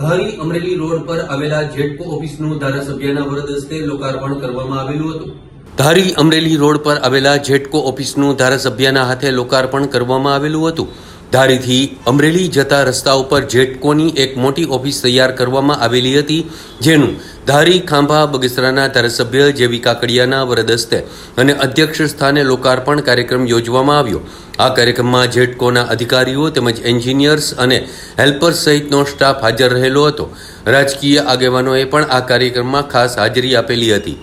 ધારી Amreli road પર આવેલા જેટકો ઓફિસનું ધારાસભ્યના વરદ હસ્તે લોકાર્પણ કરવામાં આવેલું હતું. ધારી અમરેલી રોડ પર આવેલા જેટકો ઓફિસનું ધારાસભ્યના હાથે લોકાર્પણ કરવામાં આવેલું હતું. ધારીથી અમરેલી જતા રસ્તા ઉપર જેટકોની એક મોટી ઓફિસ તૈયાર કરવામાં આવેલી હતી, જેનું ધારી ખાંભા બગસરાના ધારાસભ્ય જેવી કાકડિયાના વરદસ્તે અને અધ્યક્ષ સ્થાને લોકાર્પણ કાર્યક્રમ યોજવામાં આવ્યો. આ કાર્યક્રમમાં જેટકોના અધિકારીઓ તેમજ એન્જિનિયર્સ અને હેલ્પર્સ સહિતનો સ્ટાફ હાજર રહેલો હતો. રાજકીય આગેવાનોએ પણ આ કાર્યક્રમમાં ખાસ હાજરી આપેલી હતી.